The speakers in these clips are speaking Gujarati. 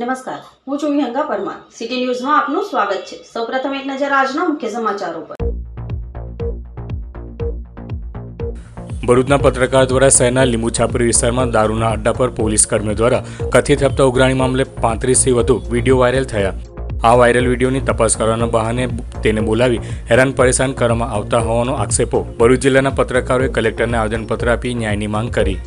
નમસ્કાર, હું છું વિહંગા પરમાર. સિટી ન્યૂઝમાં આપનું સ્વાગત છે. સૌપ્રથમ એક નજર આજના મુખ્ય સમાચારો પર. ભરૂચના પત્રકાર દ્વારા શહેરના લીંબુ છાપરી વિસ્તારમાં દારૂના અડ્ડા પર પોલીસ કર્મીઓ દ્વારા કથિત હપ્તા ઉઘરાણી મામલે પાંત્રીસથી વધુ વીડિયો વાયરલ થયા. આ વાયરલ વિડીયોની તપાસ કરવાના બહાને તેને બોલાવી હેરાન પરેશાન કરવામાં આવતા હોવાનો આક્ષેપો ભરૂચ જિલ્લાના પત્રકારોએ કલેક્ટરને આવેદનપત્ર આપી ન્યાયની માંગ કરી.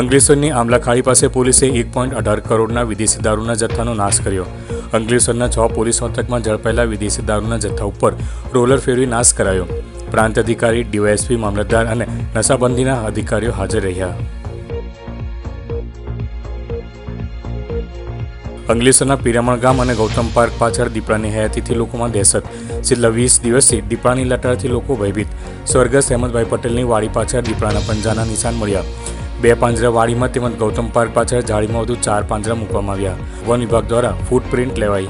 અંકલેશ્વરની આમલાખાડી પાસે પોલીસે એક પોઈન્ટ અઢાર કરોડના વિદેશી દારૂના જથ્થાનો નાશ કર્યો. અંકલેશ્વરના છ પોલીસ મથકમાં ઝડપાયેલા વિદેશી દારૂના જથ્થા ઉપર રોલર ફેરવી નાશ કરાયો. પ્રાંત અધિકારી, ડીવાયએસપી, મામલતદાર અને નશાબંધીના અધિકારીઓ હાજર રહ્યા. અંકલેશ્વરના પિરામણ ગામ અને ગૌતમ પાર્ક પાછળ દીપડાની હયાતીથી લોકોમાં દહેશત. છેલ્લા વીસ દિવસથી દીપડાની લટારથી લોકો ભયભીત. સ્વર્ગસ્થ અહેમદભાઈ પટેલની વાડી પાછળ દીપડાના પંજાના નિશાન મળ્યા. બે પાંજરા વાડીમાં તેમજ ગૌતમ પાર્ક પાછળ જાળીમાં વધુ ચાર પાંજરા મૂકવામાં આવ્યા. વન વિભાગ દ્વારા ફૂટપ્રિન્ટ લેવાઈ.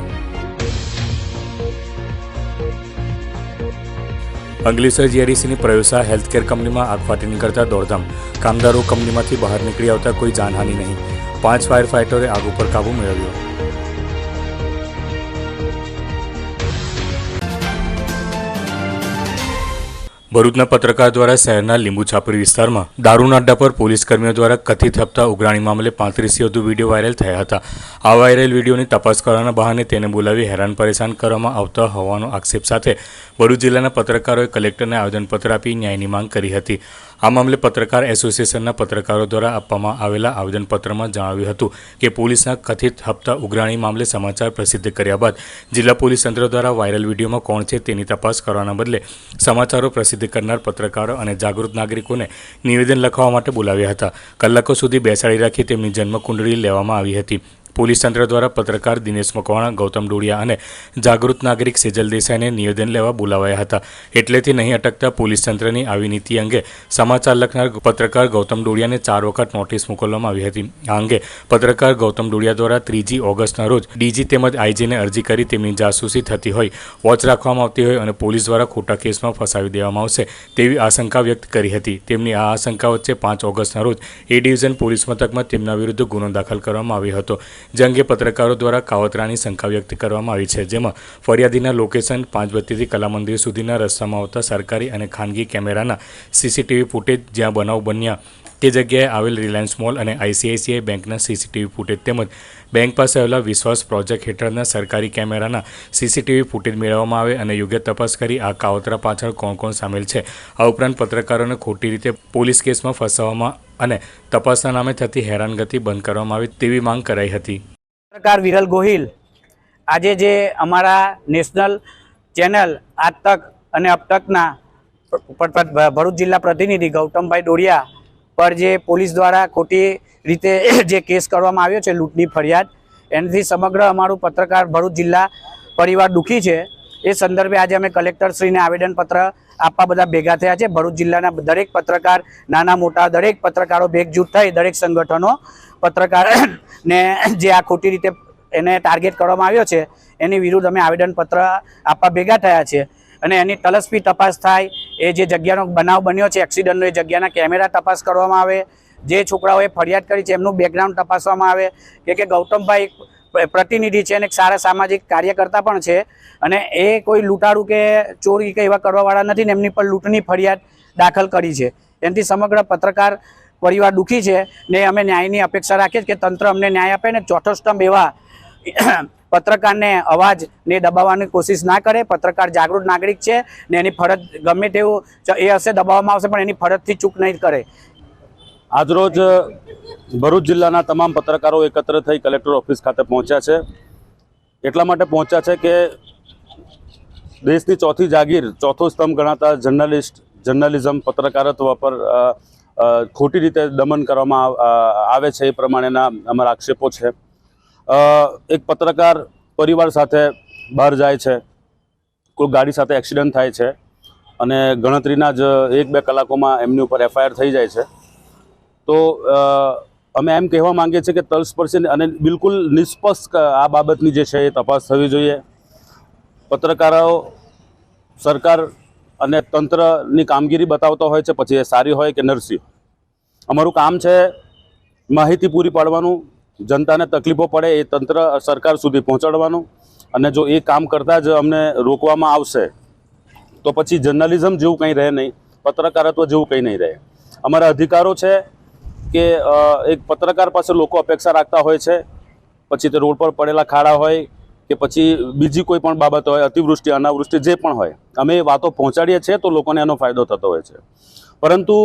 અંગલેસર જીઆરડીસીની પ્રયોસા હેલ્થકેર કંપનીમાં આગ ફાટી નીકળતા દોડધામ. કામદારો કંપનીમાંથી બહાર નીકળી આવતા કોઈ જાનહાનિ નહીં. પાંચ ફાયર ફાઇટરે આગ ઉપર કાબૂ મેળવ્યો. ભરૂચના પત્રકાર દ્વારા શહેરના લીંબુ છાપરી વિસ્તારમાં દારૂના અડ્ડા પર પોલીસ કર્મીઓ દ્વારા કથિત હપ્તા ઉઘરાણી મામલે પાંત્રીસથી વધુ વીડિયો વાયરલ થયા હતા. આ વાયરલ વિડીયોની તપાસ કરવાના બહાને તેને બોલાવી હેરાન પરેશાન કરવામાં આવતા હોવાનો આક્ષેપ સાથે ભરૂચ જિલ્લાના પત્રકારોએ કલેક્ટરને આવેદનપત્ર આપી ન્યાયની માંગ કરી હતી. આ મામલે પત્રકાર એસોસિએશનના પત્રકારો દ્વારા આપવામાં આવેલા આવેદનપત્રમાં જણાવ્યું હતું કે પોલીસના કથિત હપ્તા ઉઘરાણી મામલે સમાચાર પ્રસિદ્ધ કર્યા બાદ જિલ્લા પોલીસ તંત્ર દ્વારા વાયરલ વિડીયોમાં કોણ છે તેની તપાસ કરવાના બદલે સમાચારો પ્રસિદ્ધ કરનાર પત્રકારો અને જાગૃત નાગરિકોને નિવેદન લખવા માટે બોલાવ્યા હતા. કલાકો સુધી બેસાડી રાખી તેમની જન્મકુંડળી લેવામાં આવી હતી. પોલીસ તંત્ર દ્વારા પત્રકાર દિનેશ મકવાણા, ગૌતમ ડોડિયા અને જાગૃત નાગરિક સેજલ દેસાઈને નિવેદન લેવા બોલાવાયા હતા. એટલેથી નહીં અટકતા પોલીસ તંત્રની આવી નીતિ અંગે સમાચાર લખનાર પત્રકાર ગૌતમ ડોડિયાને ચાર વખત નોટિસ મોકલવામાં આવી હતી. આ અંગે પત્રકાર ગૌતમ ડોડિયા દ્વારા ત્રીજી ઓગસ્ટના રોજ ડીજી તેમજ આઈજીને અરજી કરી તેમની જાસૂસી થતી હોય, વોચ રાખવામાં આવતી હોય અને પોલીસ દ્વારા ખોટા કેસમાં ફસાવી દેવામાં આવશે તેવી આશંકા વ્યક્ત કરી હતી. તેમની આ આશંકા વચ્ચે પાંચ ઓગસ્ટના રોજ એ ડિવિઝન પોલીસ મથકમાં તેમના વિરુદ્ધ ગુનો દાખલ કરવામાં આવ્યો હતો. જે અંગે પત્રકારો દ્વારા કાવતરાની શંકા વ્યક્ત કરવામાં આવી છે, જેમાં ફરિયાદીના લોકેશન પાંચ કલામંદિર કલા સુધીના રસ્તામાં આવતા સરકારી અને ખાનગી કેમેરાના સીસીટીવી ફૂટેજ જ્યાં બનાવ બન્યા, તે જગ્યાએ આવેલ રિલાયન્સ મોલ અને આઈસીઆઈસીઆઈ બેંકના સીસીટીવી ફૂટેજ તેમજ બેંક પાસે આવેલા વિશ્વાસ પ્રોજેક્ટ હેઠળના સરકારી કેમેરાના સીસીટીવી ફૂટેજ મેળવવામાં આવે અને યોગ્ય તપાસ કરી આ કાવતરા પાછળ કોણ કોણ સામેલ છે. આ ઉપરાંત પત્રકારોને ખોટી રીતે પોલીસ કેસમાં ફસાવવામાં અને તપાસના નામે થતી હેરાનગતિ બંધ કરવામાં આવી તેવી માંગ કરાઈ હતી. પત્રકાર વિરલ ગોહિલ, આજે જે અમારા નેશનલ ચેનલ આજ તક અને અબ તકના ભરૂચ જિલ્લા પ્રતિનિધિ ગૌતમભાઈ ડોડિયા પર જે પોલીસ દ્વારા ખોટી રીતે જે કેસ કરવામાં આવ્યો છે લૂંટની ફરિયાદ, એનાથી સમગ્ર અમારું પત્રકાર ભરૂચ જિલ્લા પરિવાર દુઃખી છે. એ સંદર્ભે આજે અમે કલેક્ટરશ્રીને આવેદનપત્ર આપવા બધા ભેગા થયા છે. ભરૂચ જિલ્લાના દરેક પત્રકાર, નાના મોટા દરેક પત્રકારો ભેગજૂથ થઈ દરેક સંગઠનો પત્રકારને જે આ ખોટી રીતે એને ટાર્ગેટ કરવામાં આવ્યો છે, એની વિરુદ્ધ અમે આવેદનપત્ર આપવા ભેગા થયા છે. અને એની તલસ્પી તપાસ થાય. એ જે જગ્યાનો બનાવ બન્યો છે, એક્સિડન્ટનો, એ જગ્યાના કેમેરા તપાસ કરવામાં આવે. જે છોકરાઓએ ફરિયાદ કરી છે, એમનું બેકગ્રાઉન્ડ તપાસવામાં આવે. કે કે ગૌતમભાઈ પ્રતિનિધિ છે અને એક સારા સામાજિક કાર્યકર્તા પણ છે. અને એ કોઈ લૂંટાડું કે ચોરી કે એવા કરવાવાળા નથી ને એમની પર લૂંટની ફરિયાદ દાખલ કરી છે. એનાથી સમગ્ર પત્રકાર પરિવાર દુઃખી છે ને અમે ન્યાયની અપેક્ષા રાખીએ કે તંત્ર અમને ન્યાય આપે ને ચોથો સ્તંભ એવા પત્રકારને અવાજને દબાવવાની કોશિશ ના કરે. પત્રકાર જાગૃત નાગરિક છે ને એની ફરજ ગમે તેવું એ હશે દબાવવામાં આવશે, પણ એની ફરજથી ચૂક નહીં કરે. આજરોજ ભરૂચ જિલ્લાના તમામ પત્રકારો એકત્ર થઈ કલેક્ટર ઓફિસ ખાતે પહોંચ્યા છે. એટલા માટે પહોંચ્યા છે કે દેશની ચોથી જાગીર, ચોથો સ્તંભ ગણાતા જર્નલિસ્ટ, જર્નલિઝમ પત્રકારત્વ પર ખોટી રીતે દમન કરવામાં આવે છે એ પ્રમાણેના અમારા આક્ષેપો છે. એક પત્રકાર પરિવાર સાથે બહાર જાય છે. કોઈ ગાડી સાથે એક્સિડન્ટ થાય છે અને ગણતરીના જ એક બે કલાકોમાં એમની ઉપર એફઆઈઆર થઈ જાય છે. તો અમે એમ કહેવા માંગીએ છીએ કે તલસ્પર્શી અને બિલકુલ નિષ્પક્ષ આ બાબતની જે છે એ તપાસ થવી જોઈએ. પત્રકારો સરકાર અને તંત્રની કામગીરી બતાવતા હોય છે, પછી એ સારી હોય કે નરસી અમારું કામ છે માહિતી પૂરી પાડવાનું જનતાને તકલીફો પડે એ તંત્ર સરકાર સુધી પહોંચાડવાનું અને જો એ કામ કરતાં જ અમને રોકવામાં આવશે, તો પછી જર્નલિઝમ જેવું કંઈ રહે નહીં, પત્રકારત્વ જેવું કંઈ નહીં રહે. અમારા અધિકારો છે કે એક પત્રકાર પાસે લોકો અપેક્ષા રાખતા હોય છે, પછી તે રોડ પર પડેલા ખાડા હોય કે પછી બીજી કોઈ પણ બાબત હોય, અતિવૃષ્ટિ, અનાવૃષ્ટિ, જે પણ હોય, અમે એ વાતો પહોંચાડીએ છીએ તો લોકોને એનો ફાયદો થતો હોય છે. પરંતુ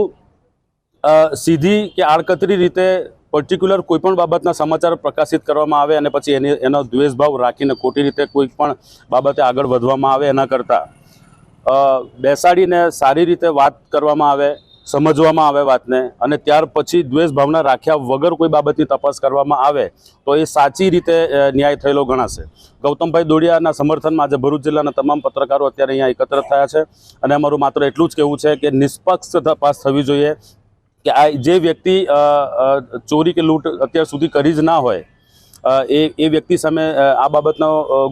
સીધી કે આડકતરી રીતે પર્ટિક્યુલર કોઈ પણ બાબતના સમાચાર પ્રકાશિત કરવામાં આવે અને પછી એની એનો દ્વેષભાવ રાખીને ખોટી રીતે કોઈ પણ બાબતે આગળ વધવામાં આવે એના કરતાં બેસાડીને સારી રીતે વાત કરવામાં આવે, સમજવામાં આવે વાતને અને ત્યાર પછી દ્વેષ ભાવના રાખ્યા વગર કોઈ બાબતની તપાસ કરવામાં આવે, તો એ સાચી રીતે ન્યાય થયેલો ગણાશે. ગૌતમભાઈ દોડિયાના સમર્થનમાં આજે ભરૂચ જિલ્લાના તમામ પત્રકારો અત્યારે અહીંયા એકત્ર થયા છે અને અમારું માત્ર એટલું જ કહેવું છે કે નિષ્પક્ષ તપાસ થવી જોઈએ કે આ જે વ્યક્તિ ચોરી કે લૂંટ અત્યાર સુધી કરી જ ના હોય એ એ વ્યક્તિ સામે આ બાબતનો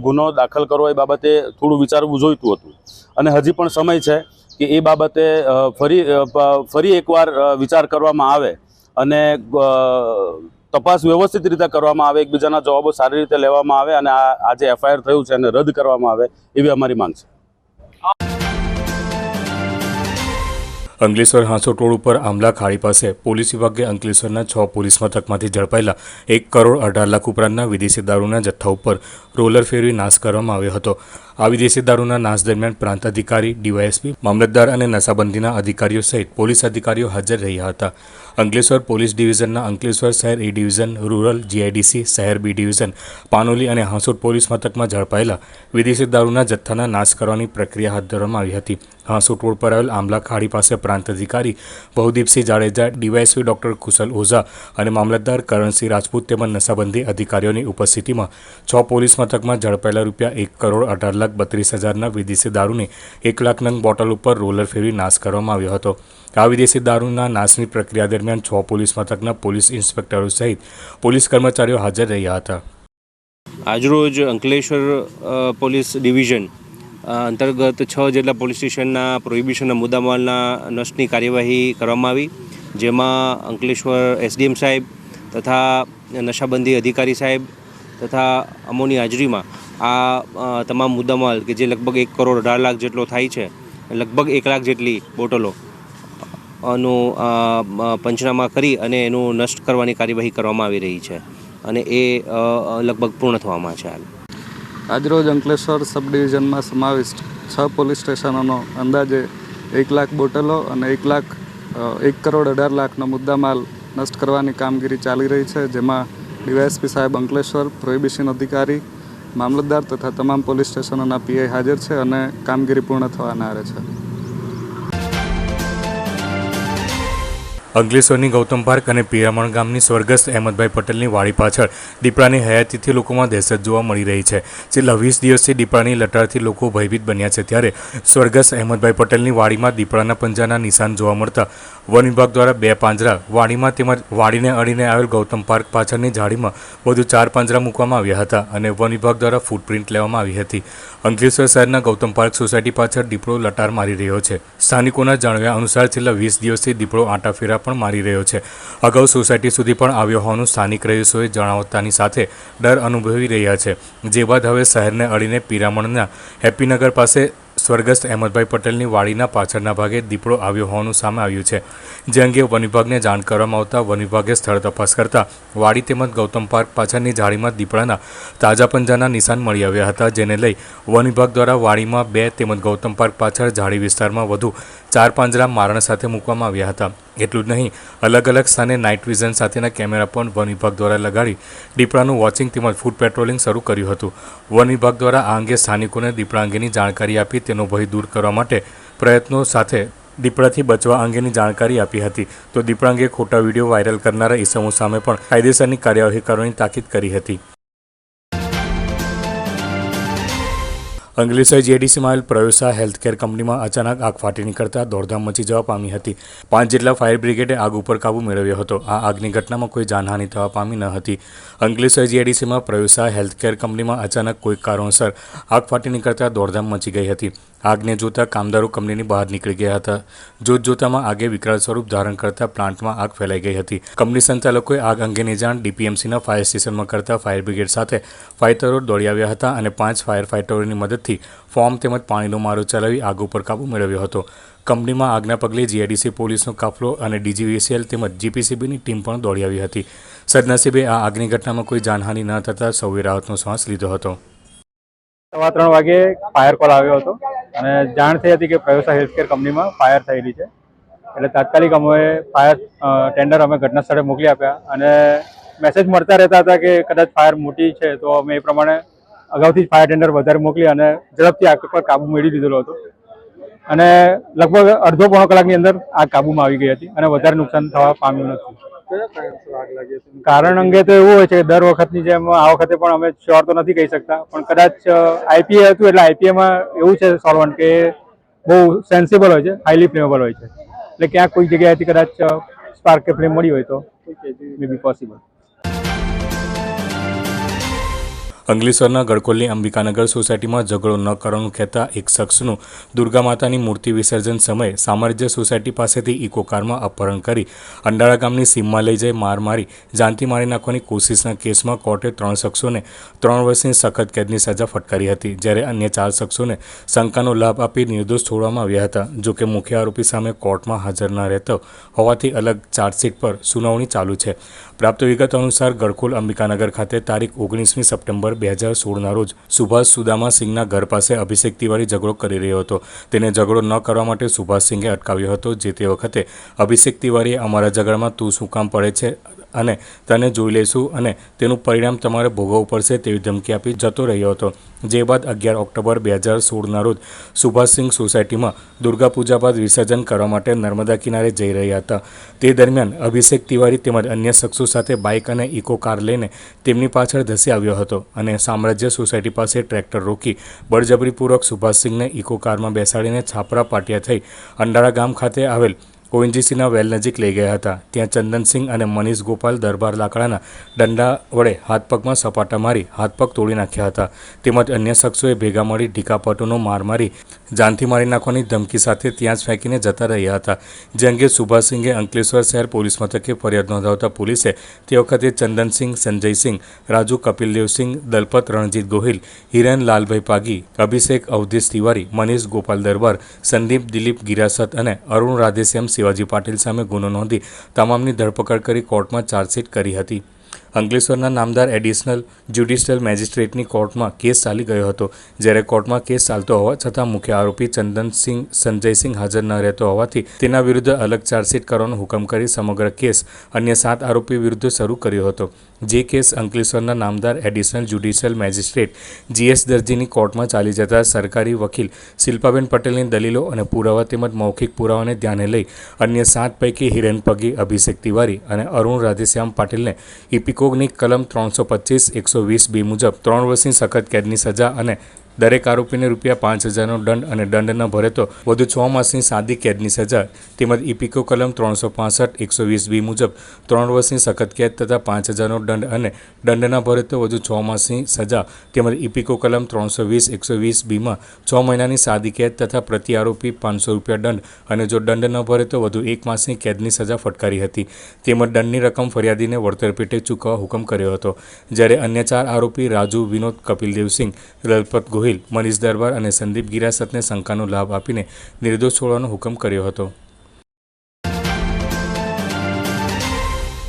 ગુનો દાખલ કરવો એ બાબતે થોડું વિચારવું જોઈતું હતું. અને હજી પણ સમય છે કે એ બાબતે ફરી ફરી એકવાર વિચાર કરવામાં આવે અને તપાસ વ્યવસ્થિત રીતે કરવામાં આવે, એકબીજાના જવાબો સારી રીતે લેવામાં આવે અને આ આ જે એફઆઈઆર થયું છે એને રદ કરવામાં આવે એવી અમારી માંગ છે. અંકલેશ્વર હાંસોટ રોડ ઉપર આમલા ખાડી પાસે પોલીસ વિભાગે અંકલેશ્વરના છ પોલીસ મથકમાંથી ઝડપાયેલા એક કરોડ અઢાર લાખ ઉપરાંતના વિદેશી દારૂના જથ્થા ઉપર રોલર ફેરવી નાશ કરવામાં આવ્યો હતો. આ વિદેશી દારૂના નાશ દરમિયાન પ્રાંત અધિકારી, ડીવાયએસપી, મામલતદાર અને નશાબંધીના અધિકારીઓ સહિત પોલીસ અધિકારીઓ હાજર રહ્યા હતા. અંકલેશ્વર પોલીસ ડિવિઝનના અંકલેશ્વર શહેર એ ડિવિઝન, રૂરલ, જીઆઈડીસી, શહેર બી ડિવિઝન, પાનોલી અને હાંસોટ પોલીસ મથકમાં ઝડપાયેલા વિદેશી દારૂના જથ્થાના નાશ કરવાની પ્રક્રિયા હાથ ધરવામાં આવી હતી. હાંસોટ રોડ પર આવેલ આંબલા ખાડી પાસે પ્રાંત અધિકારી બહુદીપસિંહ જાડેજા ડીવાયએસપી ડોક્ટર કુશલ ઓઝા અને મામલતદાર કરણસિંહ રાજપૂત તેમજ નશાબંધી અધિકારીઓની ઉપસ્થિતિમાં છ પોલીસ મથકમાં ઝડપાયેલા રૂપિયા એક કરોડ અઢાર લાખ બત્રીસ હજારના વિદેશી દારૂને એક લાખ નંગ બોટલ ઉપર રોલર ફેરવી નાશ કરવામાં આવ્યો હતો. આ વિદેશી દારૂના નાશની પ્રક્રિયા દરમિયાન છ પોલીસ મથકના પોલીસ ઇન્સ્પેક્ટરો સહિત પોલીસ કર્મચારીઓ હાજર રહ્યા હતા. આજરોજ અંકલેશ્વર પોલીસ ડિવિઝન અંતર્ગત છ જેટલા પોલીસ સ્ટેશનના પ્રોહિબિશનના મુદ્દામાલના નષ્ટની કાર્યવાહી કરવામાં આવી, જેમાં અંકલેશ્વર એસડીએમ સાહેબ તથા નશાબંધી અધિકારી સાહેબ તથા અમોની હાજરીમાં આ તમામ મુદ્દામાલ કે જે લગભગ એક કરોડ અઢાર લાખ જેટલો થાય છે, લગભગ એક લાખ જેટલી બોટલો નું પંચનામા કરી અને એનું નષ્ટ કરવાની કાર્યવાહી કરવામાં આવી રહી છે. અને એ લગભગ પૂર્ણ થવામાં છે હાલ. આજરોજ અંકલેશ્વર સબ ડિવિઝનમાં સમાવિષ્ટ છ પોલીસ સ્ટેશનોનો અંદાજે એક લાખ બોટલો અને એક લાખ એક કરોડ અઢાર લાખનો મુદ્દામાલ નષ્ટ કરવાની કામગીરી ચાલી રહી છે, જેમાં ડીવાયએસપી સાહેબ અંકલેશ્વર, પ્રોહિબિશન અધિકારી, મામલતદાર તથા તમામ પોલીસ સ્ટેશનોના પીઆઈ હાજર છે અને કામગીરી પૂર્ણ થવાના આરે છે. અંકલેશ્વરની ગૌતમ પાર્ક અને પિરામણ ગામની સ્વર્ગસ્થ અહેમદભાઈ પટેલની વાડી પાછળ દીપડાની હયાતીથી લોકોમાં દહેશત જોવા મળી રહી છે. છેલ્લા વીસ દિવસથી દીપડાની લટારથી લોકો ભયભીત બન્યા છે ત્યારે સ્વર્ગસ્થ અહેમદભાઈ પટેલની વાડીમાં દીપડાના પંજાના નિશાન જોવા મળતા વન વિભાગ દ્વારા બે પાંજરા વાડીમાં તેમજ વાડીને અડીને આવેલ ગૌતમ પાર્ક પાછળની ઝાડીમાં વધુ ચાર પાંજરા મૂકવામાં આવ્યા હતા અને વન વિભાગ દ્વારા ફૂટપ્રિન્ટ લેવામાં આવી હતી. અંકલેશ્વર શહેરના ગૌતમ પાર્ક સોસાયટી પાછળ દીપડો લટાર મારી રહ્યો છે. સ્થાનિકોના જાણવ્યા અનુસાર છેલ્લા વીસ દિવસથી દીપડો આંટાફેરા પણ મારી રહ્યો છે. અગાઉ સોસાયટી સુધી પણ આવ્યો હોવાનું સ્થાનિક રહીશોએ જણાવતાની સાથે ડર અનુભવી રહ્યા છે. જે બાદ હવે શહેરને અડીને પિરામણના હેપીનગર પાસે સ્વર્ગસ્થ અહેમદભાઈ પટેલની વાડીના પાછળના ભાગે દીપડો આવ્યો હોવાનું સામે આવ્યું છે. જે અંગે વન વિભાગને જાણ કરવામાં આવતા વન વિભાગે સ્થળ તપાસ કરતા વાડી તેમજ ગૌતમ પાર્ક પાછળની જાળીમાં દીપડાના તાજા પંજાના નિશાન મળી આવ્યા હતા, જેને લઈ વન વિભાગ દ્વારા વાડીમાં બે તેમજ ગૌતમ પાર્ક પાછળ ઝાડી વિસ્તારમાં વધુ ચાર પાંજરા મારણ સાથે મૂકવામાં આવ્યા હતા. એટલું જ નહીં, અલગ અલગ સ્થાને નાઇટ વિઝન સાથેના કેમેરા પણ વન વિભાગ દ્વારા લગાડી દીપડાનું વોચિંગ તેમજ ફૂડ પેટ્રોલિંગ શરૂ કર્યું હતું. વન વિભાગ દ્વારા આ અંગે સ્થાનિકોને દીપડા અંગેની જાણકારી આપી તેનો ભય દૂર કરવા માટે પ્રયત્નો સાથે દીપડાથી બચવા અંગેની જાણકારી આપી હતી. તો દીપડા અંગે ખોટા વીડિયો વાયરલ કરનારા ઈસમો સામે પણ કાયદેસરની કાર્યવાહી કરવાની તાકીદ કરી હતી. અંગ્લેશ્વર જીઆઈડીસીમાં આવેલ પ્રયોસા હેલ્થકેર કંપનીમાં અચાનક આગ ફાટી નીકળતા દોડધામ મચી જવા પામી હતી. પાંચ જેટલા ફાયર બ્રિગેડે આગ ઉપર કાબુ મેળવ્યો હતો. આ આગની ઘટનામાં કોઈ જાનહાનિ થવા પામી ન હતી. અંકલેશ્વર જીઆઈડીસીમાં પ્રયોસા હેલ્થકેર કંપનીમાં અચાનક કોઈ કારણોસર આગ ફાટી નીકળતા દોડધામ મચી ગઈ હતી. આગને જોતા કામદારો કંપનીની બહાર નીકળી ગયા હતા. જોત જોતામાં આગે વિકરાળ સ્વરૂપ ધારણ કરતા પ્લાન્ટમાં આગ ફેલાઈ ગઈ હતી. કંપની સંચાલકોએ આગ અંગેની જાણ ડીપીએમસીના ફાયર સ્ટેશનમાં કરતા ફાયર બ્રિગેડ સાથે ફાઇટરો દોડી આવ્યા હતા અને પાંચ ફાયર ફાઇટરોની મદદથી ફોર્મ તેમજ પાણીનો મારો ચલાવી આગ ઉપર કાબૂ મેળવ્યો હતો. કંપનીમાં આગના પગલે જીઆઈડીસી પોલીસનો કાફલો અને ડીજીવીસીએલ તેમજ જીપીસીબીની ટીમ પણ દોડી આવી હતી. સદનસીબે આ આગની ઘટનામાં કોઈ જાનહાનિ ન થતાં સૌએ રાહતનો શ્વાસ લીધો હતો. સવા ત્રણ વાગે ફાયર કોલ આવ્યો હતો અને જાણ થઈ હતી કે પ્રયોસા હેલ્થકેર કંપનીમાં ફાયર થયેલી છે. એટલે તાત્કાલિક અમે ફાયર ટેન્ડર અમે ઘટના સ્થળે મોકલી આપ્યા અને મેસેજ મળતા રહેતા હતા કે કદાચ ફાયર મોટી છે તો અમે એ પ્રમાણે અગાઉથી જ ફાયર ટેન્ડર વધારે મોકલી અને ઝડપથી આગ પર કાબુ મેળવી લીધેલો હતો. અને લગભગ અડધો પોણો કલાકની અંદર આગ કાબુમાં આવી ગઈ હતી અને વધારે નુકસાન થવા પામ્યું નથી. કારણ અંગે તો એવું હોય છે કે દર વખતની જેમ આ વખતે પણ અમે શ્યોર તો નથી કહી શકતા પણ કદાચ આઈપીએ હતું એટલે આઈપીએમાં એવું છે સોલ્વન્ટ કે બહુ સેન્સિબલ હોય છે હાઈલી ફ્લેમેબલ હોય છે. એટલે ક્યાંક કોઈ જગ્યાએથી કદાચ સ્પાર્ક કે ફ્લેમ મળી હોય તો મે બી પોસિબલ અંગલેશ્વરના ગડકોલની અંબિકાનગર સોસાયટીમાં ઝઘડો ન કરવાનું કહેતા એક શખ્સનું દુર્ગા માતાની મૂર્તિ વિસર્જન સમયે સામ્રાજ્ય સોસાયટી પાસેથી ઇકો કારમાં અપહરણ કરી અંડાળા ગામની સીમમાં લઈ જઈ માર મારી, જાનથી મારી નાખવાની કોશિશના કેસમાં કોર્ટે ત્રણ શખ્સોને ત્રણ વર્ષની સખત કેદની સજા ફટકારી હતી, જ્યારે અન્ય ચાર શખ્સોને શંકાનો લાભ આપી નિર્દોષ છોડવામાં આવ્યા હતા. જોકે મુખ્ય આરોપી સામે કોર્ટમાં હાજર ન રહેતો હોવાથી અલગ ચાર્જશીટ પર સુનાવણી ચાલુ છે. પ્રાપ્ત વિગત અનુસાર ગડખોલ અંબિકાનગર ખાતે તારીખ ઓગણીસમી સપ્ટેમ્બર બે હજાર સોળના રોજ સુભાષ સુદામા સિંહના ઘર પાસે અભિષેક તિવારી ઝઘડો કરી રહ્યો હતો. તેને ઝઘડો ન કરવા માટે સુભાષ સિંઘે અટકાવ્યો હતો, જે તે વખતે અભિષેક તિવારીએ અમારા ઝઘડામાં તું શું કામ પડે છે અને તને જોઈ લઈશું અને તેનું પરિણામ તમારે ભોગવવું પડશે તેવી ધમકી આપી જતો રહ્યો હતો. જે બાદ અગિયાર ઓક્ટોબર બે હજાર સોળના રોજ સુભાષસિંહ સોસાયટીમાં દુર્ગા પૂજા બાદ વિસર્જન કરવા માટે નર્મદા કિનારે જઈ રહ્યા હતા. તે દરમિયાન અભિષેક તિવારી તેમજ અન્ય શખ્સો સાથે બાઇક અને ઇકો કાર લઈને તેમની પાછળ ધસી આવ્યો હતો અને સામ્રાજ્ય સોસાયટી પાસે ટ્રેક્ટર રોકી બળજબરીપૂર્વક સુભાષસિંહને ઇકો કારમાં બેસાડીને છાપરા પાટિયા થઈ અંડાળા ગામ ખાતે આવેલ ઓએનજીસીના વેલ નજીક લઈ ગયા હતા. ત્યાં ચંદનસિંહ અને મનીષ ગોપાલ દરબાર લાકડાના દંડા વડે હાથપગમાં સપાટા મારી હાથપગ તોડી નાખ્યા હતા. તેમજ અન્ય શખ્સોએ ભેગા મળી ઢીકાપટોનો માર મારી જાનથી મારી નાખવાની ધમકી સાથે ત્યાં જ ફેંકીને જતા રહ્યા હતા. જે અંગે સુભાષસિંહે અંકલેશ્વર શહેર પોલીસ મથકે ફરિયાદ નોંધાવતા પોલીસે તે વખતે ચંદનસિંહ, સંજયસિંહ, રાજુ કપિલદેવસિંહ, દલપત રણજીત ગોહિલ, હિરેન લાલભાઈ પાગી, અભિષેક અવધેશ તિવારી, મનીષ ગોપાલ દરબાર, સંદીપ દિલીપ ગિરાસત અને અરુણ રાધેશ્યામ શિવાજી પાટીલ સામે ગુનો નોંધી તમામની ધરપકડ કરી કોર્ટમાં ચાર્જશીટ કરી હતી. અંકલેશ્વરના નામદાર એડિશનલ જ્યુડિશિયલ મેજિસ્ટ્રેટની કોર્ટમાં કેસ ચાલી ગયો હતો. જ્યારે કોર્ટમાં કેસ ચાલતો હોવા છતાં મુખ્ય આરોપી ચંદનસિંહ સંજયસિંહ હાજર ન રહેતો હોવાથી તેના વિરુદ્ધ અલગ ચાર્જશીટ કરવાનો હુકમ કરી સમગ્ર કેસ અન્ય સાત આરોપી વિરુદ્ધ શરૂ કર્યો હતો. જે કેસ અંકલેશ્વરના નામદાર એડિશનલ જ્યુડિશિયલ મેજિસ્ટ્રેટ જીએસ દરજીની કોર્ટમાં ચાલી જતા સરકારી વકીલ શિલ્પાબેન પટેલની દલીલો અને પુરાવા તેમજ મૌખિક પુરાવાને ધ્યાને લઈ અન્ય સાત પૈકી હિરેન પગી, અભિષેક તિવારી અને અરુણ રાધેશ્યામ પાટીલને ઇપિકોગની કલમ ત્રણસો પચીસ, એકસો વીસ બી મુજબ ત્રણ વર્ષની સખત કેદની સજા અને દરેક આરોપીને રૂપિયા પાંચ હજારનો દંડ અને દંડ ન ભરે તો વધુ છ માસની સાદી કેદની સજા. તેમજ ઇપિકો કલમ ત્રણસો પાસઠ, એકસો વીસ બી મુજબ ત્રણ વર્ષની સખત કેદ તથા પાંચ હજારનો દંડ અને દંડ ન ભરે તો વધુ છ માસની સજા. તેમજ ઇપિકો કલમ ત્રણસો વીસ, એકસો વીસ બીમાં છ મહિનાની સાદી કેદ તથા પ્રતિ આરોપી પાંચસો રૂપિયા દંડ અને જો દંડ ન ભરે તો વધુ એક માસની કેદની સજા ફટકારી હતી. તેમજ દંડની રકમ ફરિયાદીને વળતર પેટે ચૂકવવા હુકમ કર્યો હતો. જ્યારે અન્ય ચાર આરોપી રાજુ વિનોદ કપિલદેવસિંહ લલપત ગોહિલ મનીષ દરબાર અને સંદીપ ગિરાસતને શંકાનો લાભ આપીને નિર્દોષ છોડવાનો હુકમ કર્યો હતો.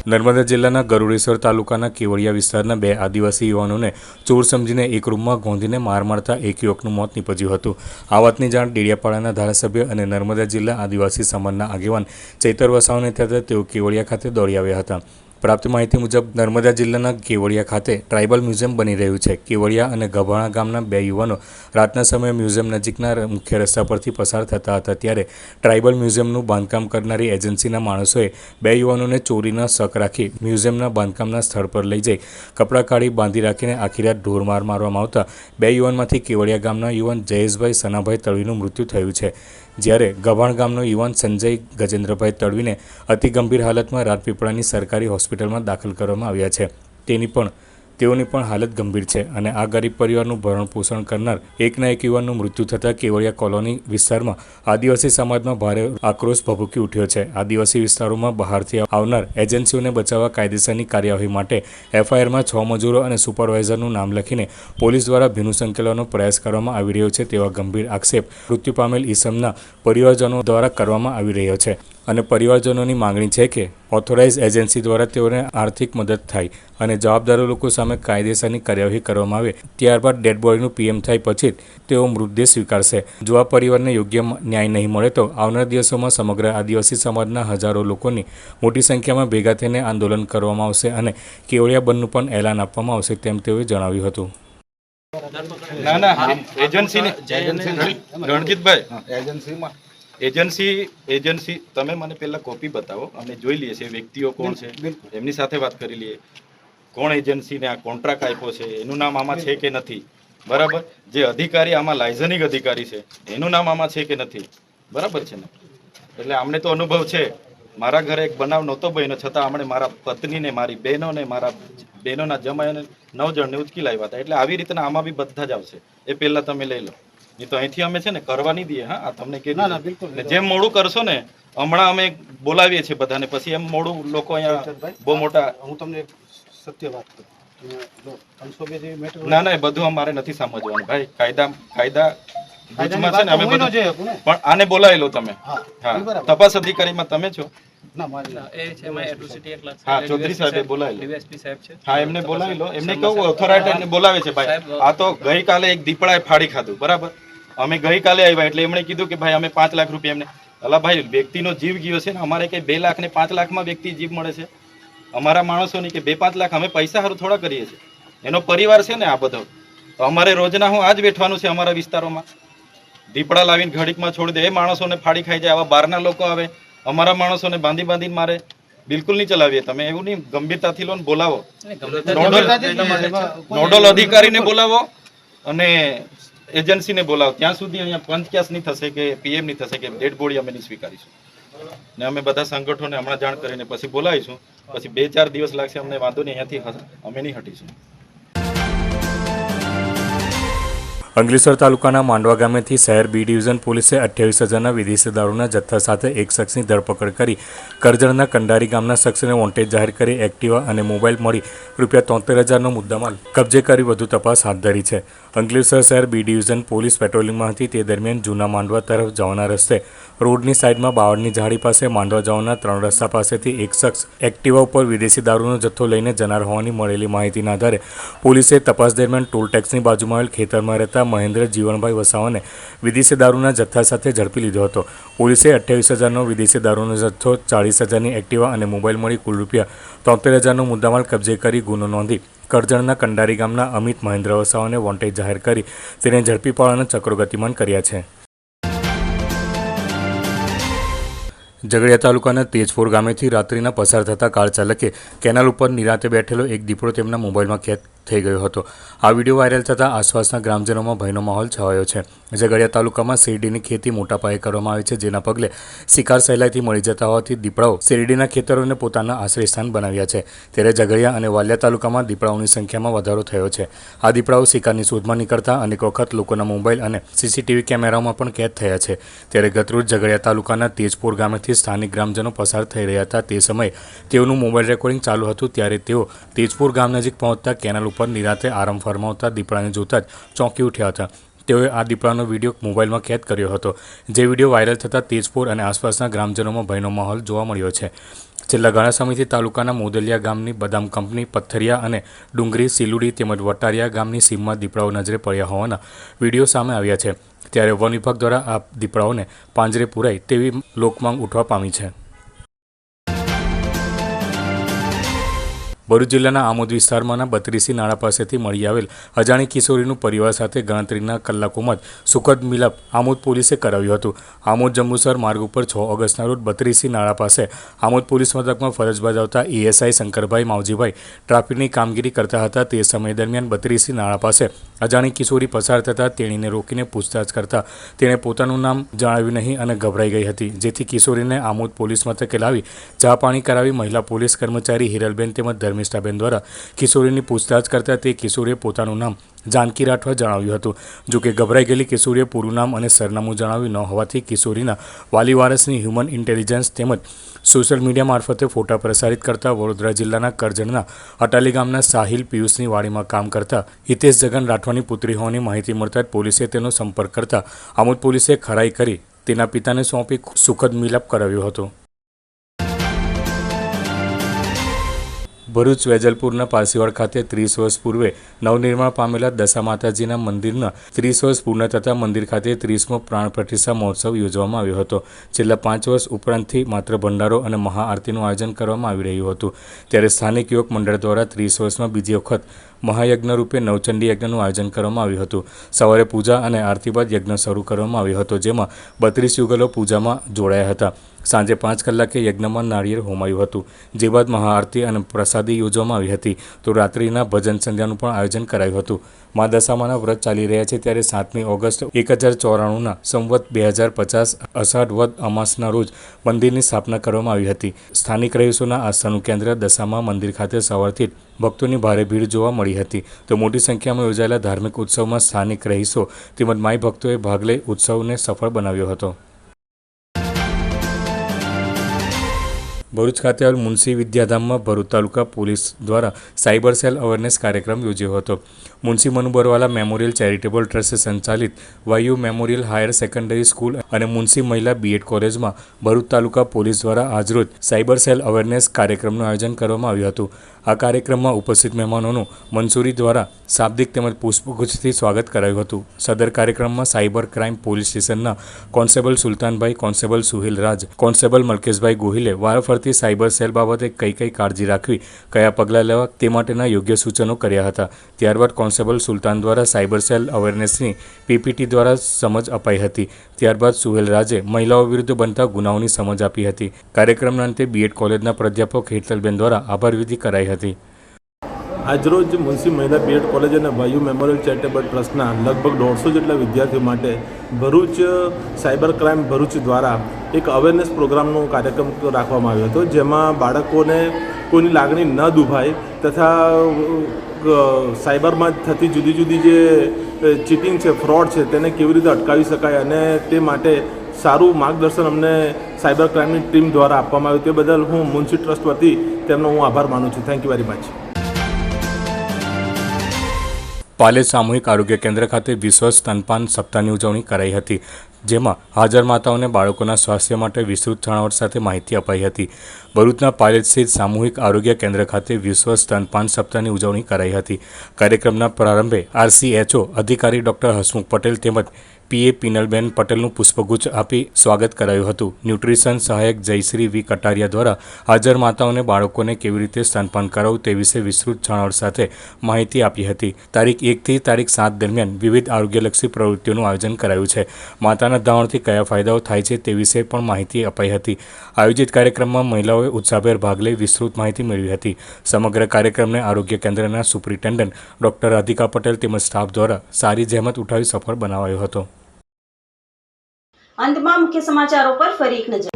નર્મદા જિલ્લાના ગરુડેશ્વર તાલુકાના કેવડિયા વિસ્તારના બે આદિવાસી યુવાનોને ચોર સમજીને એક રૂમમાં ગોંધીને માર મારતા એક યુવકનું મોત નીપજ્યું હતું. આ વાતની જાણ ડેડિયાપાડાના ધારાસભ્ય અને નર્મદા જિલ્લા આદિવાસી સમાજના આગેવાન ચૈતર વસાવને થતાં તેઓ કેવડિયા ખાતે દોડી આવ્યા હતા. પ્રાપ્ત માહિતી મુજબ, નર્મદા જિલ્લાના કેવડિયા ખાતે ટ્રાઇબલ મ્યુઝિયમ બની રહ્યું છે. કેવડિયા અને ગભાણા ગામના બે યુવાનો રાતના સમયે મ્યુઝિયમ નજીકના મુખ્ય રસ્તા પરથી પસાર થતા હતા. ત્યારે ટ્રાઇબલ મ્યુઝિયમનું બાંધકામ કરનારી એજન્સીના માણસોએ બે યુવાનોને ચોરીના શક રાખી મ્યુઝિયમના બાંધકામના સ્થળ પર લઈ જઈ કપડાં કાઢી બાંધી રાખીને આખી રાત ઢોરમાર મારવામાં આવતા બે યુવાનમાંથી કેવડિયા ગામના યુવાન જયેશભાઈ સનાભાઈ તળવીનું મૃત્યુ થયું છે. જ્યારે ગભાણ ગામનો યુવાન સંજય ગજેન્દ્રભાઈ તડવીને અતિ ગંભીર હાલતમાં રાજપીપળાની સરકારી હોસ્પિટલમાં દાખલ કરવામાં આવ્યા છે. તેની પણ તેઓની પણ હાલત ગંભીર છે અને આ ગરીબ પરિવારનું ભરણ પોષણ કરનાર એકના એક યુવાનનું મૃત્યુ થતાં કેવડિયા કોલોની વિસ્તારમાં આદિવાસી સમાજમાં ભારે આક્રોશ ભભૂકી ઉઠ્યો છે. આદિવાસી વિસ્તારોમાં બહારથી આવનાર એજન્સીઓને બચાવવા કાયદેસરની કાર્યવાહી માટે એફઆઈઆરમાં છ મજૂરો અને સુપરવાઇઝરનું નામ લખીને પોલીસ દ્વારા ભીનું સંકેલવાનો પ્રયાસ કરવામાં આવી રહ્યો છે તેવા ગંભીર આક્ષેપ મૃત્યુ પામેલ ઈસમના પરિવારજનો દ્વારા કરવામાં આવી રહ્યો છે. અને પરિવારજનોની માંગણી છે કે ઓથોરાઇઝ એજન્સી દ્વારા તેઓને આર્થિક મદદ થાય અને જવાબદારો લોકો સામે કાયદેસરની કાર્યવાહી કરવામાં આવે ત્યારબાદ ડેડ બોડીનું પીએમ થાય પછી જ તેઓ મૃતદેહ સ્વીકારશે. જો આ પરિવારને યોગ્ય ન્યાય નહીં મળે તો આવનાર દિવસોમાં સમગ્ર આદિવાસી સમાજના હજારો લોકોની મોટી સંખ્યામાં ભેગા થઈને આંદોલન કરવામાં આવશે અને કેવડિયા બંધનું પણ એલાન આપવામાં આવશે તેમ તેઓએ જણાવ્યું હતું. ના ના એજન્સી રણજીતભાઈ. એજન્સીમાં. એજન્સી એજન્સી તમે મને પહેલાં કોપી બતાવો અમે જોઈ લઈએ છીએ વ્યક્તિઓ કોણ છે. એમની સાથે વાત કરી લઈએ. કોણ એજન્સીને આ કોન્ટ્રાક્ટ આપ્યો છે? એનું નામ આમાં છે કે નથી? બરાબર? જે અધિકારી આમાં લાયઝનિક અધિકારી છે એનું નામ આમાં છે કે નથી? બરાબર છે ને? એટલે અમને તો અનુભવ છે. મારા ઘરે એક બનાવ નહોતો બન્યો છતાં આમણે મારા પત્નીને મારી બહેનોને મારા બહેનોના જમાઈને નવ જણને ઉચકી લાવ્યા હતા. એટલે આવી રીતના આમાં બી બધા જ આવશે. એ પહેલાં તમે લઈ લો. નહીં તો અહીંથી અમે છે ને કરવા નહીં દઈએ હા? આ તમને કે ના, ના, બિલકુલ. જેમ મોડું કરશો ને હમણાં અમે બોલાવીએ છીએ બધાને. પછી એમ મોડું લોકો અહીંયા બહુ મોટા હું તમને સત્ય વાત કરું. ના ના એ બધું અમારે નથી સમજવાનું ભાઈ. કાયદા કાયદા કાયદાની છે ને અમે બધું. પણ આને બોલાવી લો તમે. હા તપાસ અધિકારીમાં તમે છો? ના હા ચૌધરી સાહેબે બોલાવી લો. ડીવાયએસપી સાહેબ છે. હા એમને બોલાવી લો. એમને કહું ઓથોરાઇટી બોલાવે છે ભાઈ. આ તો ગઈકાલે એક દીપડાએ ફાડી ખાધું બરાબર? અમે ગઈકાલે આવ્યા એટલે એમણે કીધું કે ભાઈ અમે પાંચ લાખ રૂપિયા એમને અલા ભાઈ વ્યક્તિનો જીવ ગયો છે ને અમારે કંઈ બે લાખ ને પાંચ લાખમાં વ્યક્તિ જીવ મળે છે? અમારા માણસોની કે બે પાંચ લાખ અમે પૈસા સારું થોડા કરીએ છીએ. એનો પરિવાર છે ને આ બધો. તો અમારે રોજના હું આજ બેઠવાનું છે અમારા વિસ્તારોમાં. દીપડા લાવીને ઘડીકમાં છોડી દે. એ માણસોને ફાડી ખાઈ જાય. આવા બહારના લોકો આવે. અમારા માણસોને બાંધી બાંધીને મારે. બિલકુલ નહીં ચલાવીએ તમે. એવું નહીં ગંભીરતાથી લો ને બોલાવો નોડલ અધિકારીને બોલાવો અને એજન્સીને બોલાવો. ત્યાં સુધી અહીંયા પંચક્યાસ નહીં થશે કે પીએમ નહીં થશે કે ડેડ બોડી અમે નહીં સ્વીકારીશું. ને અમે બધા સંગઠનોને હમણાં જાણ કરીને પછી બોલાવીશું. પછી બે ચાર દિવસ લાગશે અમને વાંધો નહીં, અહીંયાથી અમે નહીં હટીશું. અંકલેશ્વર તાલુકાના માંડવા ગામેથી શહેર બી ડિવિઝન પોલીસે અઠ્યાવીસ હજારના વિદેશી દારૂના જથ્થા સાથે એક શખ્સની ધરપકડ કરી કરજણના કંડારી ગામના શખ્સને વોન્ટેજ જાહેર કરી એક્ટિવા અને મોબાઈલ મળી રૂપિયા તોતેર હજારનો મુદ્દામાલ કબજે કરી વધુ તપાસ હાથ ધરી છે. અંકલેશ્વર શહેર બી ડિવિઝન પોલીસ પેટ્રોલિંગમાં હતી તે દરમિયાન જૂના માંડવા તરફ જવાના રસ્તે રોડની સાઈડમાં બાવળની ઝાડી પાસે માંડવા જવાના ત્રણ રસ્તા પાસેથી એક શખ્સ એક્ટિવા ઉપર વિદેશી દારૂનો જથ્થો લઈને જનાર હોવાની મળેલી માહિતીના આધારે પોલીસે તપાસ દરમિયાન ટોલ ટેક્સની બાજુમાં આવેલ ખેતરમાં રહેતા મહેન્દ્ર જીવણભાઈ વસાવાને વિદેશી દારૂના જથ્થા સાથે ઝડપી લીધો હતો. પોલીસે અઠ્યાવીસ હજારનો વિદેશી દારૂનો જથ્થો, ચાળીસ હજારની એક્ટિવા અને મોબાઈલ મળી કુલ રૂપિયા તોતેર હજારનો મુદ્દામાલ કબજે કરી ગુનો નોંધી કરજણના કંડારી ગામના અમિત મહેન્દ્ર વસાવાને વોન્ટેજ જાહેર કરી તેને ઝડપી પાડવાના ચક્રો ગતિમાન કર્યા છે. ઝઘડિયા તાલુકાના તેજપુર ગામેથી રાત્રિના પસાર થતા કાર ચાલકે કેનાલ ઉપર નિરાતે બેઠેલો એક દીપડો તેમના મોબાઈલમાં કેદ થઈ ગયો હતો. આ વીડિયો વાયરલ થતાં આસપાસના ગ્રામજનોમાં ભયનો માહોલ છવાયો છે. ઝઘડિયા તાલુકામાં શેરડીની ખેતી મોટા પાયે કરવામાં આવે છે, જેના પગલે શિકાર સહેલાઈથી મળી જતા હોવાથી દીપડાઓ શેરડીના ખેતરોને પોતાના આશ્રયસ્થાન બનાવ્યા છે. ત્યારે ઝઘડિયા અને વાલિયા તાલુકામાં દીપડાઓની સંખ્યામાં વધારો થયો છે. આ દીપડાઓ શિકારની શોધમાં નીકળતા અનેક વખત લોકોના મોબાઈલ અને સીસીટીવી કેમેરામાં પણ કેદ થયા છે. ત્યારે ગતરોજ ઝઘડિયા તાલુકાના તેજપુર ગામેથી સ્થાનિક ગ્રામજનો પસાર થઈ રહ્યા હતા. તે સમયે તેઓનું મોબાઈલ રેકોર્ડિંગ ચાલુ હતું, ત્યારે તેઓ તેજપુર ગામ નજીક પહોંચતા કેનાલ ઉપર નિરાતે આરામ ફરમાવતા દીપડાને જોતા જ ચોંકી ઉઠ્યા હતા. તેઓએ આ દીપડાનો વીડિયો મોબાઈલમાં કેદ કર્યો હતો. જે વીડિયો વાયરલ થતાં તેજપુર અને આસપાસના ગ્રામજનોમાં ભયનો માહોલ જોવા મળ્યો છે. છેલ્લા ઘણા સમયથી તાલુકાના મોદલિયા ગામની બદામ કંપની પથ્થરિયા અને ડુંગરી, સિલુડી તેમજ વટારિયા ગામની સીમમાં દીપડાઓ નજરે પડ્યા હોવાના વીડિયો સામે આવ્યા છે. ત્યારે વન વિભાગ દ્વારા આ દીપડાઓને પાંજરે પુરાય તેવી લોકમાંગ ઉઠવા પામી છે. ભરૂચ જિલ્લાના આમોદ વિસ્તારમાંના બત્રીસી નાળા પાસેથી મળી આવેલ અજાણી કિશોરીનું પરિવાર સાથે ગણતરીના કલાકોમાં જ સુખદ મિલાપ આમોદ પોલીસે કરાવ્યું હતું. આમોદ જંબુસર માર્ગ ઉપર છ ઓગસ્ટના રોજ બત્રીસી નાળા પાસે આમોદ પોલીસ મથકમાં ફરજ બજાવતા ઈએસઆઈ શંકરભાઈ માવજીભાઈ ટ્રાફિકની કામગીરી કરતા હતા તે સમય દરમિયાન બત્રીસી નાળા પાસે અજાણી કિશોરી પસાર થતાં તેણીને રોકીને પૂછતાછ કરતા તેણે પોતાનું નામ જણાવ્યું નહીં અને ગભરાઈ ગઈ હતી. જેથી કિશોરીને આમોદ પોલીસ મથકે લાવી ચા પાણી કરાવી મહિલા પોલીસ કર્મચારી હિરલબેન તેમજ ધર્મિષ્ઠાબેન દ્વારા કિશોરીની પૂછતાછ કરતા તે કિશોરીએ પોતાનું નામ જાનકી રાઠવા જણાવ્યું હતું. જો કે ગભરાઈ ગયેલી કિશોરીએ પૂરું નામ અને સરનામું જણાવ્યું ન હોવાથી કિશોરીના વાલી વારસની હ્યુમન ઇન્ટેલિજન્સ તેમજ સોશિયલ મીડિયા મારફતે ફોટા પ્રસારિત કરતા વડોદરા જિલ્લાના કરજણના અટાલી ગામના સાહિલ પિયુષની વાડીમાં કામ કરતા હિતેશ જગન રાઠવાની પુત્રી હોવાની માહિતી મળતા જ પોલીસે તેનો સંપર્ક કરતા આમોદ પોલીસે ખરાઈ કરી તેના પિતાને સોંપી સુખદ મિલાપ કરાવ્યો હતો. ભરૂચ વેજલપુરના પાસીવાડ ખાતે ત્રીસ વર્ષ પૂર્વે નવનિર્માણ પામેલા દશા માતાજીના મંદિરના ત્રીસ વર્ષ પૂર્ણ થતાં મંદિર ખાતે ત્રીસમો પ્રાણ પ્રતિષ્ઠા મહોત્સવ યોજવામાં આવ્યો હતો. છેલ્લા પાંચ વર્ષ ઉપરાંતથી માત્ર ભંડારો અને મહાઆરતીનું આયોજન કરવામાં આવી રહ્યું હતું. ત્યારે સ્થાનિક યુવક મંડળ દ્વારા ત્રીસ વર્ષમાં બીજી વખત મહાયજ્ઞ રૂપે નવચંડી યજ્ઞનું આયોજન કરવામાં આવ્યું હતું. સવારે પૂજા અને આરતી બાદ યજ્ઞ શરૂ કરવામાં આવ્યો હતો, જેમાં બત્રીસ યુગલો પૂજામાં જોડાયા હતા. સાંજે પાંચ કલાકે યજ્ઞમાં નાળિયેર હોમાયું હતું, જે બાદ મહાઆરતી અને પ્રસાદી યોજવામાં આવી હતી. તો રાત્રિના ભજન સંધ્યાનું પણ આયોજન કરાયું હતું. મા દશામાના વ્રત ચાલી રહ્યા છે, ત્યારે સાતમી ઓગસ્ટ એક હજાર ચોરાણુંના સંવત બે હજાર પચાસ અષાઢ વદ અમાસના રોજ મંદિરની સ્થાપના કરવામાં આવી હતી. સ્થાનિક રહીશોના આસ્થાનું કેન્દ્ર દશામા મંદિર ખાતે સવારથી ભક્તોની ભારે ભીડ જોવા મળી હતી. તો મોટી સંખ્યામાં યોજાયેલા ધાર્મિક ઉત્સવમાં સ્થાનિક રહીશો તેમજ માઈ ભક્તોએ ભાગ લઈ ઉત્સવને સફળ બનાવ્યો હતો. ભરૂચ ખાતે આવેલ મુનશી વિદ્યાધામમાં ભરૂચ તાલુકા પોલીસ દ્વારા સાયબર સેલ અવેરનેસ કાર્યક્રમ યોજ્યો હતો. Munshi Manubarwala memorial charitable trust સંચાલિત Vayu memorial higher secondary school અને મુનશી મહિલા બીએડ કોલેજમાં ભરૂચ તાલુકા પોલીસ દ્વારા આજરોજ સાયબર સેલ અવેરનેસ કાર્યક્રમનું આયોજન કરવામાં આવ્યું હતું. આ કાર્યક્રમમાં ઉપસ્થિત મહેમાનોનું મંસૂરી દ્વારા શાબ્દિક તેમજ પુષ્પગુચ્છથી સ્વાગત કરાયું હતું. સદર કાર્યક્રમમાં સાયબર ક્રાઇમ પોલીસ સ્ટેશનના constable Sultanbhai, constable Suhel Raj, constable Malkeshbhai ગોહિલે વારાફરતી સાયબર સેલ બાબતે કઈ કઈ કાળજી રાખવી, કયા પગલાં લેવા તે માટેના યોગ્ય સૂચનો કર્યા હતા. ત્યારબાદ કોન્સ્ટેબલ સુલતાન દ્વારા સાયબર સેલ અવેરનેસની પીપીટી દ્વારા સમજ અપાઈ હતી. ત્યારબાદ સુહેલ રાજે મહિલાઓ વિરુદ્ધ બનતા ગુનાઓની સમજ આપી હતી. કાર્યક્રમના અંતે બીએડ કોલેજના પ્રાધ્યાપક હેતલબેન દ્વારા આભારવિધિ કરાઈ હતી. આજરોજ મુનસી મહિલા બીએડ કોલેજ અને વાયુ મેમોરિયલ ચેરિટેબલ ટ્રસ્ટના લગભગ દોઢસો જેટલા વિદ્યાર્થીઓ માટે ભરૂચ સાયબર ક્રાઇમ ભરૂચ દ્વારા એક અવેરનેસ પ્રોગ્રામનો કાર્યક્રમ રાખવામાં આવ્યો હતો, જેમાં બાળકોને કોઈની લાગણી ન દુભાય તથા સાયબરમાં થતી જુદી જુદી જે ચીટિંગ છે, ફ્રોડ છે, તેને કેવી રીતે અટકાવી શકાય અને તે માટે સારું માર્ગદર્શન અમને સાયબર ક્રાઇમની ટીમ દ્વારા આપવામાં આવ્યું તે બદલ હું મુનસી ટ્રસ્ટ વતી તેમનો હું આભાર માનું છું. Thank you very much Palej સામૂહિક આરોગ્ય કેન્દ્ર ખાતે વિશ્વ સ્તનપાન સપ્તાહની ઉજવણી કરાઈ હતી, જેમાં હાજર માતાઓને બાળકોના સ્વાસ્થ્ય માટે વિસ્તૃત છણાવટ સાથે માહિતી અપાઈ હતી. ભરૂચના પાલેજ સ્થિત સામૂહિક આરોગ્ય કેન્દ્ર ખાતે વિશ્વ સ્તનપાન સપ્તાહની ઉજવણી કરાઈ હતી. કાર્યક્રમના પ્રારંભે આરસીએચઓ અધિકારી ડોક્ટર હસમુખ પટેલ તેમજ પીએ પિનલબેન પટેલનું પુષ્પગુચ્છ આપી સ્વાગત કરાયું હતું. ન્યુટ્રિશન સહાયક જયશ્રી વી કટારિયા દ્વારા હાજર માતાઓને બાળકોને કેવી રીતે સ્તનપાન કરાવવું તે વિશે વિસ્તૃત છણાવટ સાથે માહિતી આપી હતી. તારીખ એકથી તારીખ સાત દરમિયાન વિવિધ આરોગ્યલક્ષી પ્રવૃત્તિઓનું આયોજન કરાયું છે. માતાના ધાવણથી કયા ફાયદાઓ થાય છે તે વિશે પણ માહિતી અપાઈ હતી. આયોજિત કાર્યક્રમમાં મહિલાઓએ ઉત્સાહભેર ભાગ લઈ વિસ્તૃત માહિતી મેળવી હતી. સમગ્ર કાર્યક્રમને આરોગ્ય કેન્દ્રના સુપ્રિન્ટેન્ડન્ટ ડોક્ટર રાધિકા પટેલ તેમજ સ્ટાફ દ્વારા સારી જહેમત ઉઠાવી સફળ બનાવાયો હતો. અંતમાં મુખ્ય સમાચારો પર ફરી એક નજર.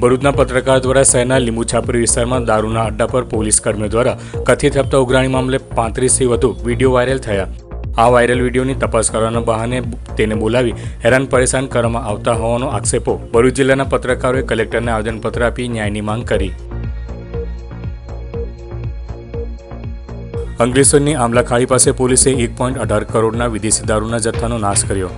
ભરૂચના પત્રકાર દ્વારા શહેરના લીંબુ છાપરી વિસ્તારમાં દારૂના અડ્ડા પર પોલીસ કર્મીઓ દ્વારા કથિત હપ્તા ઉઘરાણી મામલે પાંત્રીસથી વધુ વીડિયો વાયરલ થયા. આ વાયરલ વિડીયોની તપાસ કરવાના બહાને તેને બોલાવી હેરાન પરેશાન કરવામાં આવતા હોવાનો આક્ષેપો ભરૂચ જિલ્લાના પત્રકારોએ કલેક્ટરને આવેદનપત્ર આપી ન્યાયની માંગ કરી. અંકલેશ્વરની આમલાખાડી પાસે પોલીસે એક પોઈન્ટ અઢાર કરોડના વિદેશી દારૂના જથ્થાનો નાશ કર્યો.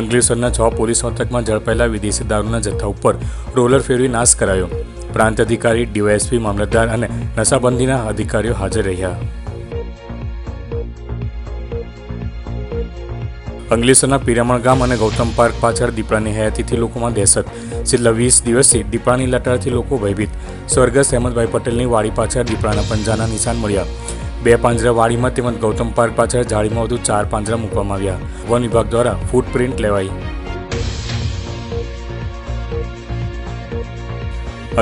અંકલેશ્વરના છ પોલીસ મથકમાં ઝડપાયેલા વિદેશી દારૂના જથ્થા ઉપર રોલર ફેરવી નાશ કરાયો. પ્રાંત અધિકારી, ડીવાયએસપી, મામલતદાર અને નશાબંધીના અધિકારીઓ હાજર રહ્યા. અંગલેશ્વરના પિરામણ ગામ અને ગૌતમ પાર્ક પાછળ દીપડાની હયાતીથી લોકોમાં દહેશત. છેલ્લા વીસ દિવસથી દીપડાની લટારથી લોકો ભયભીત. સ્વર્ગસ્થ અહેમદભાઈ પટેલની વાડી પાછળ દીપડાના પંજાના નિશાન મળ્યા. બે પાંજરા વાડીમાં તેમજ ગૌતમ પાર્ક પાછળ જાળીમાં વધુ ચાર પાંજરા મૂકવામાં આવ્યા. વન વિભાગ દ્વારા ફૂટપ્રિન્ટ લેવાઈ.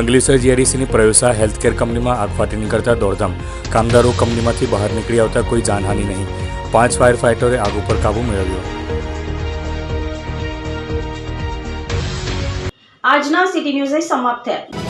અંગલેસર જીઆરડીસીની પ્રયોસા હેલ્થકેર કંપનીમાં આગ ફાટી નીકળતા દોડધામ. કામદારો કંપનીમાંથી બહાર નીકળી આવતા કોઈ જાનહાની નહીં. પાંચ ફાયર ફાઇટરે આગ ઉપર કાબૂ મેળવ્યો. આજના સિટી ન્યૂઝ સમાપ્ત થયા.